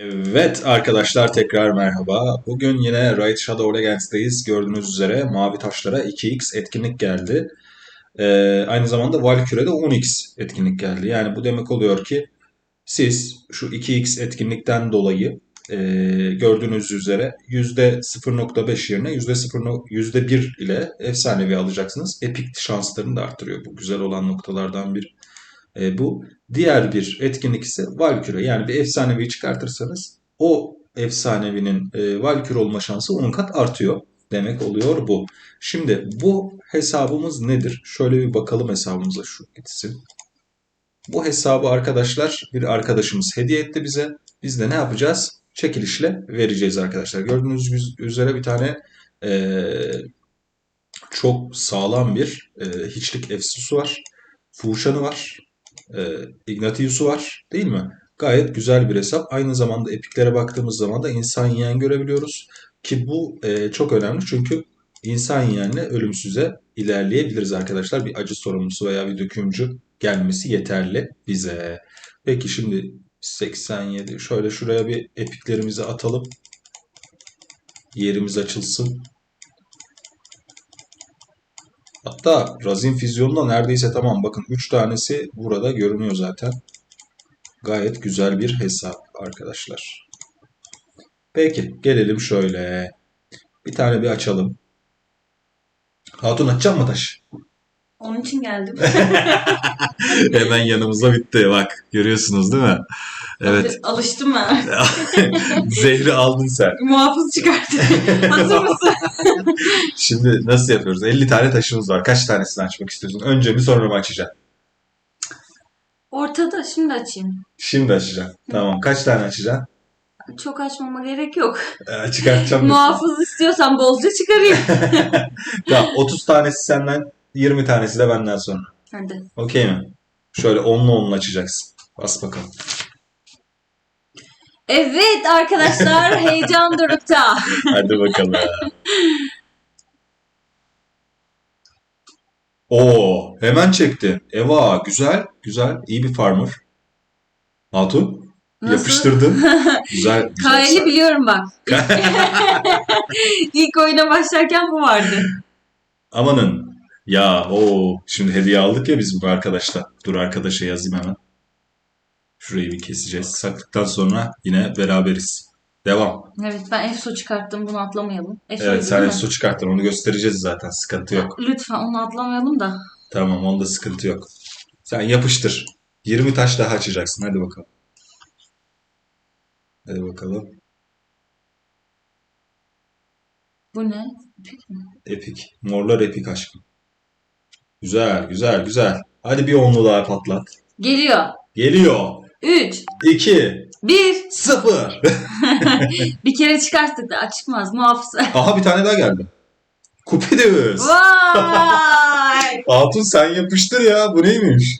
Evet arkadaşlar tekrar merhaba. Bugün yine Raid Shadow Legends'teyiz. Gördüğünüz üzere mavi taşlara 2x etkinlik geldi. Ee, aynı zamanda Valkyrie'de 10x etkinlik geldi. Yani bu demek oluyor ki siz şu 2x etkinlikten dolayı e, gördüğünüz üzere %0.5 yerine %0, %1 ile efsanevi alacaksınız. Epic şanslarını da arttırıyor. Bu güzel olan noktalardan bir e, bu. Diğer bir etkinlik ise Valkyrie. Yani bir efsanevi çıkartırsanız o efsanevinin e, Valkyrie olma şansı 10 kat artıyor. Demek oluyor bu. Şimdi bu hesabımız nedir? Şöyle bir bakalım hesabımıza şu gitsin. Bu hesabı arkadaşlar bir arkadaşımız hediye etti bize. Biz de ne yapacağız? Çekilişle vereceğiz arkadaşlar. Gördüğünüz üzere bir tane e, çok sağlam bir e, hiçlik efsusu var. Fuşanı var e, Ignatius'u var değil mi? Gayet güzel bir hesap. Aynı zamanda epiklere baktığımız zaman da insan yiyen görebiliyoruz. Ki bu e, çok önemli çünkü insan yiyenle ölümsüze ilerleyebiliriz arkadaşlar. Bir acı sorumlusu veya bir dökümcü gelmesi yeterli bize. Peki şimdi 87 şöyle şuraya bir epiklerimizi atalım. Yerimiz açılsın. Hatta razin füzyonunda neredeyse tamam. Bakın 3 tanesi burada görünüyor zaten. Gayet güzel bir hesap arkadaşlar. Peki gelelim şöyle. Bir tane bir açalım. Hatun açacak mı taş? Onun için geldim. Hemen yanımıza bitti bak. Görüyorsunuz değil mi? Evet. Alıştım ben. Zehri aldın sen. Muhafız çıkarttı. Hazır mısın? Şimdi nasıl yapıyoruz? 50 tane taşımız var. Kaç tanesini açmak istiyorsun? Önce mi sonra mı açacaksın? Ortada şimdi açayım. Şimdi açacaksın. Tamam. Kaç tane açacaksın? Çok açmama gerek yok. Ee, çıkartacağım. Muhafız istiyorsan bolca çıkarayım. Tamam 30 tanesi senden 20 tanesi de benden sonra. Hadi. Okey mi? Şöyle onlu onlu açacaksın. Bas bakalım. Evet arkadaşlar heyecan dorukta. Hadi bakalım. Oo, hemen çekti. Eva, güzel, güzel. İyi bir farmer. Hatun, Nasıl? yapıştırdın. Güzel, güzel. Kail'i biliyorum bak. İlk oyuna başlarken bu vardı. Amanın. Ya, o şimdi hediye aldık ya biz bu arkadaşla. Dur arkadaşa yazayım hemen. Şurayı bir keseceğiz. Saklıktan sonra yine beraberiz. Devam. Evet ben EFSO çıkarttım bunu atlamayalım. EFSO Evet sen su çıkarttın onu göstereceğiz zaten sıkıntı yok. Lütfen onu atlamayalım da. Tamam onda sıkıntı yok. Sen yapıştır. 20 taş daha açacaksın hadi bakalım. Hadi bakalım. Bu ne? Pik mi? Epik. Morlar epik aşkım. Güzel güzel güzel. Hadi bir onlu daha patlat. Geliyor. Geliyor. 3, 2 1. 0 Bir kere çıkarttık da çıkmaz muhafız. Aha bir tane daha geldi. Kupidus. Vay! Hatun sen yapıştır ya. Bu neymiş?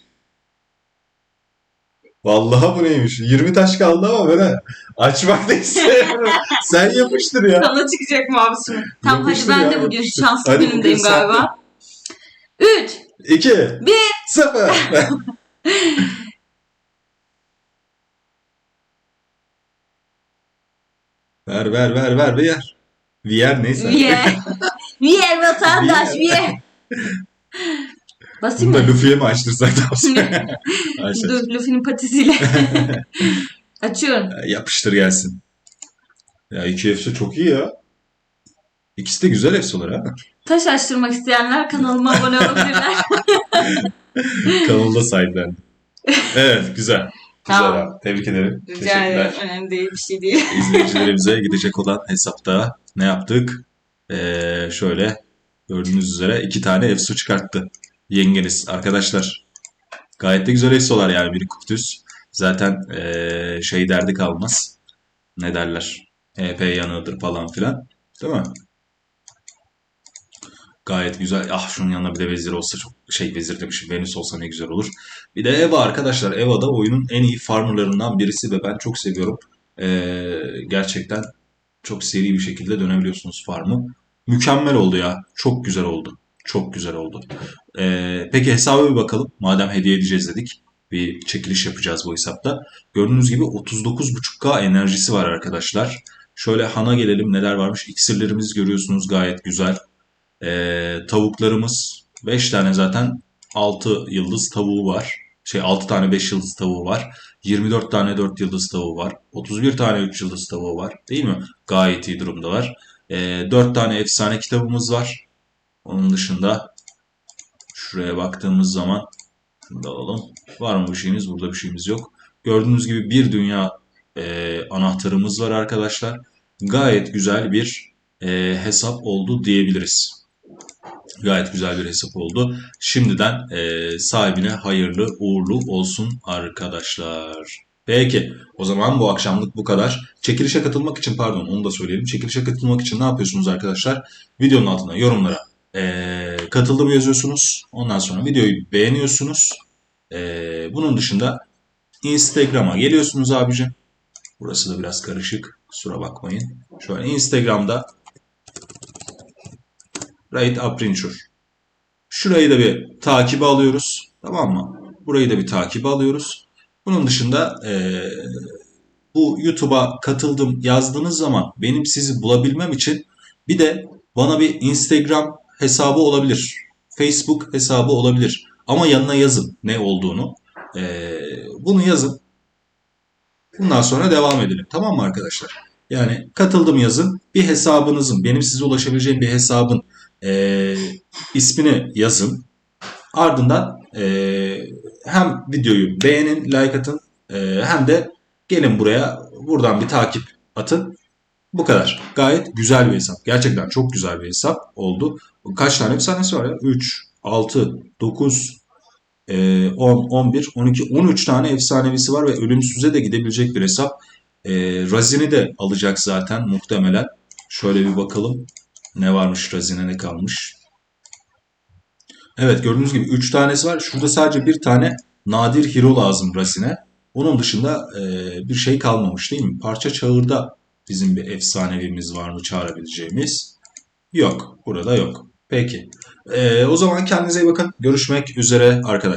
Vallahi bu neymiş? 20 taş kaldı ama böyle açmak da istemiyorum. sen yapıştır ya. Sana çıkacak muhafız şimdi. Tamam hadi Yapıştır ben ya, de bugün yapıştır. şanslı Hadi günümdeyim galiba. 3, 2 1. 0 Ver ver ver ver ver. Viyer neyse. Viyer. Viyer vatandaş viyer. Basayım Bunu da? Luffy'ye mi açtırsak. Dur Luffy'nin patisiyle. Açıyorum. Yapıştır gelsin. Ya iki efsu çok iyi ya. İkisi de güzel efsular ha. Taş açtırmak isteyenler kanalıma abone olabilirler. Kanalda sahiplendi. Evet güzel. Güzel Tamam. abi. Tebrik ederim. Rica ederim. Teşekkürler. Önemli değil bir şey değil. İzleyicilerimize gidecek olan hesapta ne yaptık? Ee, şöyle gördüğünüz üzere iki tane efsu çıkarttı. Yengeniz arkadaşlar. Gayet de güzel efsular yani biri kuptüs. Zaten ee, şey derdi kalmaz. Ne derler? HP yanığıdır falan filan. Değil mi? Gayet güzel. Ah şunun yanına bir de vezir olsa çok şey vezir demişim. Venüs olsa ne güzel olur. Bir de Eva arkadaşlar. Eva da oyunun en iyi farmerlarından birisi ve ben çok seviyorum. Ee, gerçekten çok seri bir şekilde dönebiliyorsunuz farmı. Mükemmel oldu ya. Çok güzel oldu. Çok güzel oldu. Ee, peki hesaba bir bakalım. Madem hediye edeceğiz dedik. bir çekiliş yapacağız bu hesapta. Gördüğünüz gibi 39.5K enerjisi var arkadaşlar. Şöyle Han'a gelelim neler varmış. İksirlerimiz görüyorsunuz gayet güzel. Ee, tavuklarımız 5 tane zaten 6 yıldız tavuğu var. Şey 6 tane 5 yıldız tavuğu var. 24 tane 4 yıldız tavuğu var. 31 tane 3 yıldız tavuğu var. Değil mi? Gayet iyi durumdalar. Ee, 4 tane efsane kitabımız var. Onun dışında şuraya baktığımız zaman şunu da alalım. Var mı bir şeyimiz? Burada bir şeyimiz yok. Gördüğünüz gibi bir dünya e, anahtarımız var arkadaşlar. Gayet güzel bir e, hesap oldu diyebiliriz. Gayet güzel bir hesap oldu. Şimdiden e, sahibine hayırlı uğurlu olsun arkadaşlar. Peki o zaman bu akşamlık bu kadar. Çekilişe katılmak için pardon onu da söyleyelim. Çekilişe katılmak için ne yapıyorsunuz arkadaşlar? Videonun altına yorumlara e, katıldım yazıyorsunuz. Ondan sonra videoyu beğeniyorsunuz. E, bunun dışında Instagram'a geliyorsunuz abicim. Burası da biraz karışık. Kusura bakmayın. Şöyle Instagram'da Raid Aprinchur. Şurayı da bir takibe alıyoruz. Tamam mı? Burayı da bir takibe alıyoruz. Bunun dışında eee, bu YouTube'a katıldım yazdığınız zaman benim sizi bulabilmem için bir de bana bir Instagram hesabı olabilir. Facebook hesabı olabilir. Ama yanına yazın ne olduğunu. Eee, bunu yazın. Bundan sonra devam edelim. Tamam mı arkadaşlar? Yani katıldım yazın. Bir hesabınızın, benim size ulaşabileceğim bir hesabın eee, ismini yazın. Ardından eee, hem videoyu beğenin, like atın eee, hem de gelin buraya buradan bir takip atın. Bu kadar. Gayet güzel bir hesap. Gerçekten çok güzel bir hesap oldu. Kaç tane efsanesi var ya? 3, 6, 9, e, 10, 11, 12, 13 tane efsanevisi var ve ölümsüze de gidebilecek bir hesap. E, Razini de alacak zaten muhtemelen. Şöyle bir bakalım. Ne varmış Razine ne kalmış. Evet gördüğünüz gibi 3 tanesi var. Şurada sadece bir tane nadir hero lazım Razine. Onun dışında e, bir şey kalmamış değil mi? Parça çağırda bizim bir efsanevimiz var mı çağırabileceğimiz? Yok. Burada yok. Peki. E, o zaman kendinize iyi bakın. Görüşmek üzere arkadaşlar.